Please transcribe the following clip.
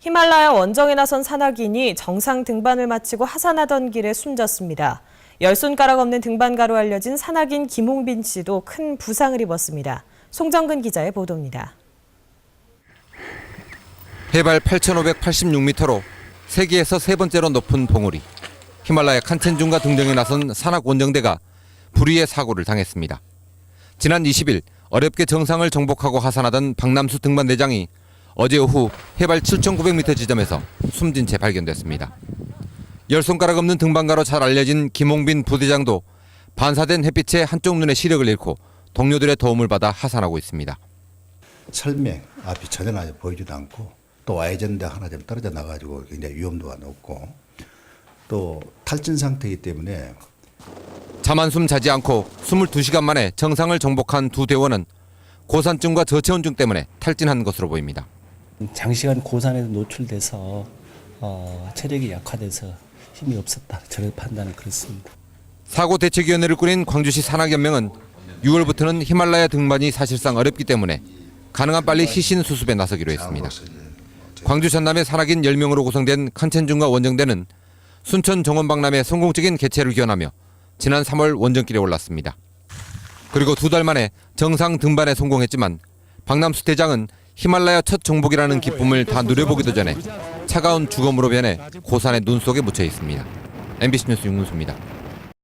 히말라야 원정에 나선 산악인이 정상 등반을 마치고 하산하던 길에 숨졌습니다. 열 손가락 없는 등반가로 알려진 산악인 김홍빈 씨도 큰 부상을 입었습니다. 송정근 기자의 보도입니다. 해발 8,586m로 세계에서 세 번째로 높은 봉우리. 히말라야 칸첸중과 등정에 나선 산악 원정대가 불의의 사고를 당했습니다. 지난 20일 어렵게 정상을 정복하고 하산하던 박남수 등반 대장이 어제 오후 해발 7,900m 지점에서 숨진 채 발견됐습니다. 열 손가락 없는 등반가로 잘 알려진 김홍빈 부대장도 반사된 햇빛에 한쪽 눈에 시력을 잃고 동료들의 도움을 받아 하산하고 있습니다. 설명 앞이 전혀 보이지도 않고 또 와해전대 하나 좀 떨어져 나가지고 굉장히 위험도가 높고 또 탈진 상태이기 때문에 잠 한숨 자지 않고 22시간 만에 정상을 정복한 두 대원은 고산증과 저체온증 때문에 탈진한 것으로 보입니다. 장시간 고산에 노출돼서 어, 체력이 약화돼서 힘이 없었다. 저의 판단은 그렇습니다. 사고 대책위원회를 꾸린 광주시 산악연맹은 6월부터는 히말라야 등반이 사실상 어렵기 때문에 가능한 빨리 시신 수습에 나서기로 했습니다. 광주 전남의 산악인 10명으로 구성된 칸첸중과 원정대는 순천 정원박람회 성공적인 개최를 기원하며 지난 3월 원정길에 올랐습니다. 그리고 두 달 만에 정상 등반에 성공했지만 박남수 대장은 히말라야 첫 정복이라는 기쁨을 다 누려보기도 전에 차가운 죽음으로 변해 고산의 눈 속에 묻혀 있습니다. MBC 뉴스 윤문수입니다.